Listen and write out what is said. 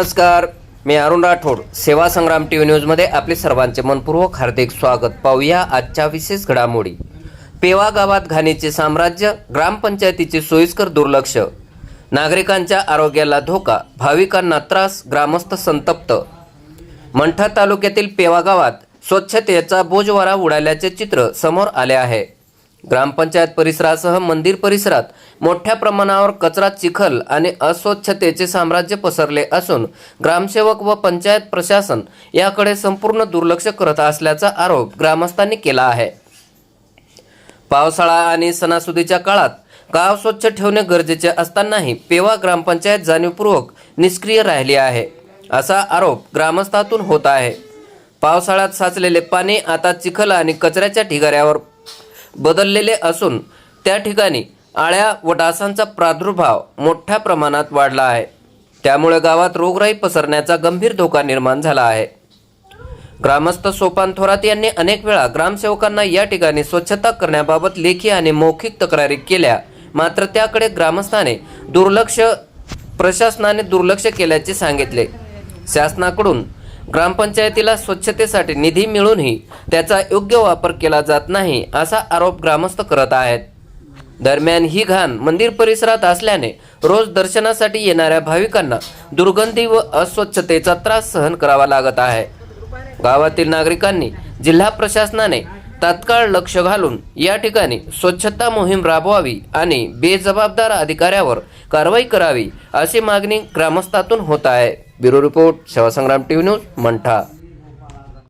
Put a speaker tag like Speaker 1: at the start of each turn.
Speaker 1: नमस्कार. मी अरुण राठोड. सेवा संग्राम T V न्यूजमध्ये आपले सर्वांचे मनपूर्वक हार्दिक स्वागत. पाहूया आजच्या विशेष घडामोडी. पेवा गावात घाणीचे साम्राज्य ग्रामपंचायतीचे सोयीस्कर दुर्लक्ष. नागरिकांच्या आरोग्याला धोका भाविकांना त्रास ग्रामस्थ संतप्त. मंठा तालुक्यातील पेवा गावात स्वच्छतेचा बोजवारा उडाल्याचे चित्र समोर आले आहे. ग्रामपंचायत परिसरासह मंदिर परिसरात मोठ्या प्रमाणावर कचरा चिखल आणि अस्वच्छतेचे साम्राज्य पसरले असून ग्रामसेवक व पंचायत प्रशासन याकडे संपूर्ण दुर्लक्ष करत असल्याचा आरोप ग्रामस्थांनी केला आहे. पावसाळा आणि सणासुदीच्या काळात गाव स्वच्छ ठेवणे गरजेचे असतानाही पेवा ग्रामपंचायत जाणीवपूर्वक निष्क्रिय राहिली आहे असा आरोप ग्रामस्थातून होत आहे. पावसाळ्यात साचलेले पाणी आता चिखल आणि कचऱ्याच्या ढिगाऱ्यावर बदललेले असून त्या ठिकाणी आळ्या व डासांचा प्रादुर्भाव मोठ्या प्रमाणात वाढला आहे. त्यामुळे गावात रोगराई पसरण्याचा गंभीर धोका निर्माण झाला आहे. ग्रामस्थ सोपान थोरात यांनी अनेक वेळा ग्रामसेवकांना या ठिकाणी स्वच्छता करण्याबाबत लेखी आणि मौखिक तक्रारी केल्या. मात्र त्याकडे ग्रामस्थाने दुर्लक्ष प्रशासनाने दुर्लक्ष केल्याचे सांगितले. शासनाकडून ग्रामपंचायतीला स्वच्छतेसाठी निधी मिळूनही त्याचा योग्य वापर केला जात नाही असा आरोप ग्रामस्थ करत आहेत. दरम्यान ही घाण मंदिर परिसरात असल्याने रोज दर्शनासाठी येणाऱ्या भाविकांना दुर्गंधी व अस्वच्छतेचा त्रास सहन करावा लागत आहे. गावातील नागरिकांनी जिल्हा प्रशासनाने तात्काळ लक्ष घालून या ठिकाणी स्वच्छता मोहीम राबवावी आणि बेजबाबदार अधिकाऱ्यावर कारवाई करावी अशी मागणी ग्रामस्थातून होत आहे. બ્યુરો રિપોર્ટ સેવા સંગ્રામ ટીવી ન્યૂઝ મંઠા